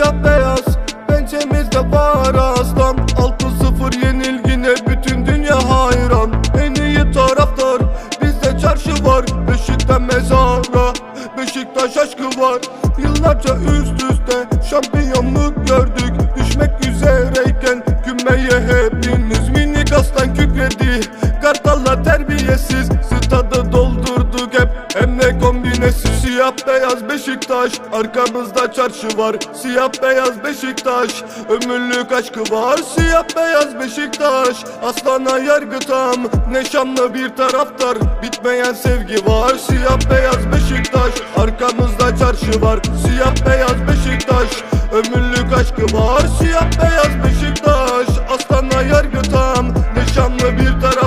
Siyah beyaz pençemizde var aslan. 6-0 yenilgine bütün dünya hayran. En iyi taraftar bizde çarşı var. Beşikten mezara Beşiktaş aşkı var. Yıllarca üst üste şampiyonluk gördük. Düşmek üzereyken kümeye hepiniz Minik aslan kükredi. Kartallar terbiyesiz Stadı doldurduk hep. Hem de kombinesiz Siyah beyaz Beşiktaş Arkamızda çarşı var. Siyah beyaz Beşiktaş Ömürlük aşkı var. Siyah beyaz Beşiktaş Aslana yargı tam. Ne şanlı bir taraftar Bitmeyen sevgi var. Siyah beyaz Beşiktaş Arkamızda çarşı var. Siyah beyaz Beşiktaş Ömürlük aşkı var. Siyah beyaz Beşiktaş Aslana yargı tam. Ne şanlı bir taraftar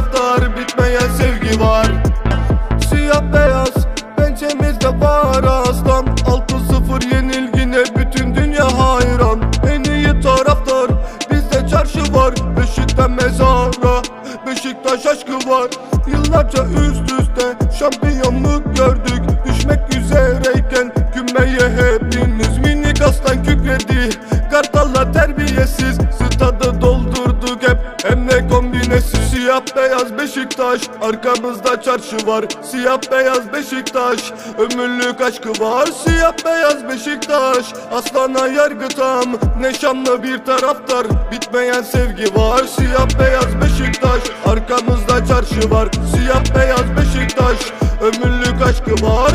Beşikten mezara. Beşiktaş aşkı var. Yıllarca üst üste şampiyonluk gördük Siyah beyaz Beşiktaş Arkamızda çarşı var. Siyah beyaz Beşiktaş Ömürlük aşkı var. Siyah beyaz Beşiktaş Aslana yargı tam. Ne şanlı bir taraftar Bitmeyen sevgi var. Siyah beyaz Beşiktaş Arkamızda çarşı var. Siyah beyaz Beşiktaş Ömürlük aşkı var